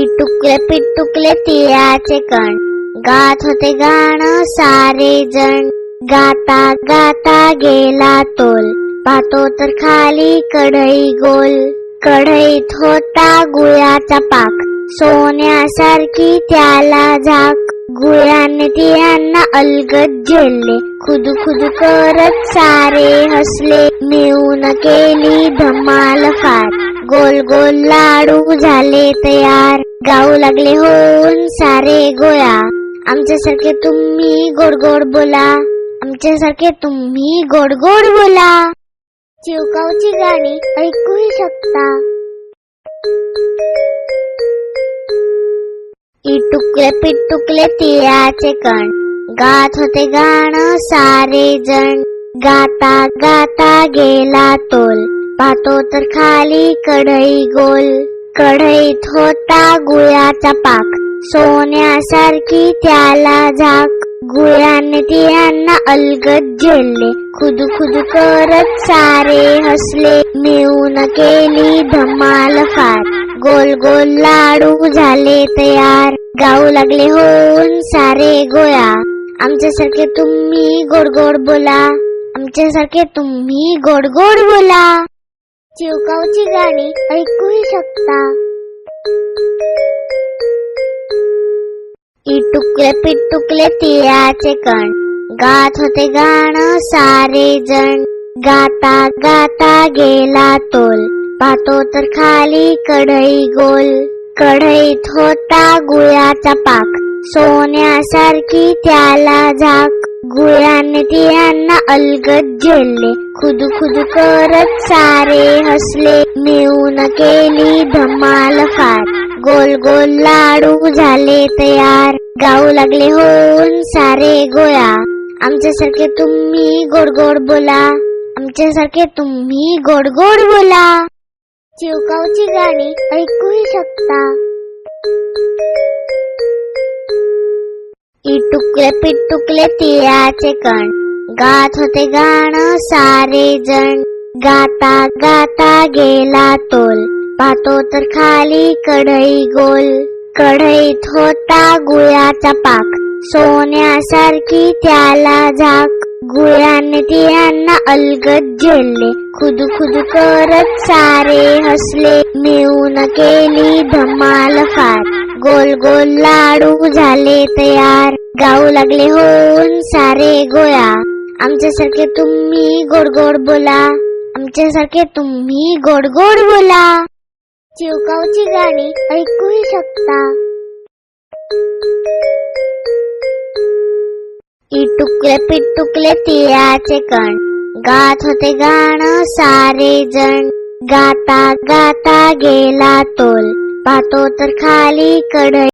इटुकले पिटुकले तिळाचे कण. गात होते गाणं सारे जण. गाता गाता गेला तोल. पाहतो तर खाली कढई गोल. कढईत होता गुळाचा पाक. सोन्यासारखी त्याला झाक. गुळाने तिळांना अलगद झेलले. खुदू खुदू करत सारे हसले. मिळून केली धमाल फार. गोल गोल लाडू झाले तयार. गाऊ लागले होऊन सारे गोया आमच्यासारखे तुम्ही गोड गोड बोला. आमच्यासारखे तुम्ही गोड गोड बोला. चिवकावची गाणी ऐकूही शकता. इटुकले पिटुकले तिळाचे कण. गात होते गाणं सारे जण. गाता गाता गेला तोल. पाहतो तर खाली कढई गोल. कढईत होता गुळाचा पाक. सोन्यासारखी त्याला झाक. गुळाने तिळांना अलगत झेलले खुदू खुदू करत सारे हसले. मिळून केली धमाल फार. गोल गोल लाडू झाले तयार. गाऊ लागले होऊन सारे गोळा. आमच्यासारखे तुम्ही गोड गोड बोला. आमच्यासारखे तुम्ही गोड गोड बोला. चिवकावची गाणी ऐकूही शकता. इटुकले पिटुकले तिळाचे कण. गात होते गाणं सारे जण. गाता गाता गेला तोल. पाहतो तर खाली कढई गोल. कढईत होता गुळाचा पाक. सोन्यासारखी त्याला झाक. गुळाने तिळांना अलगद झेलले खुद खुद करत सारे हसले. मिळून केली धमाल फार. गोल गोल लाडू झाले तयार. गाऊ लागले होऊन सारे गोळा. आमच्यासारखे तुम्ही गोड गोड बोला. आमच्यासारखे तुम्ही गोड गोड बोला. चिवकावची गाणी ऐकूही शकता. इटुकले पिटुकले तिळाचे कण. गात होते गाणं सारे जण. गाता गाता गेला तोल. पाहतो तर खाली कढई गोल. कढईत होता गुळाचा पाक. सोन्यासारखी त्याला झाक. गुळाने तिळांना अलगद झेलले खुदू खुदू करत सारे हसले. मिळून केली धमाल फार. गोल गोल लाडू झाले तयार. गाऊ लागले होऊन सारे गोळा आमच्यासारखे तुम्ही गोड गोड बोला. आमच्यासारखे तुम्ही गोड गोड बोला. चिवकावची गाणी ऐकूही शकता. इटुकले पिटुकले तिळाचे कण. गात होते गाणं सारे जण. गाता गाता गेला तोल. पाहतो तर खाली कढई.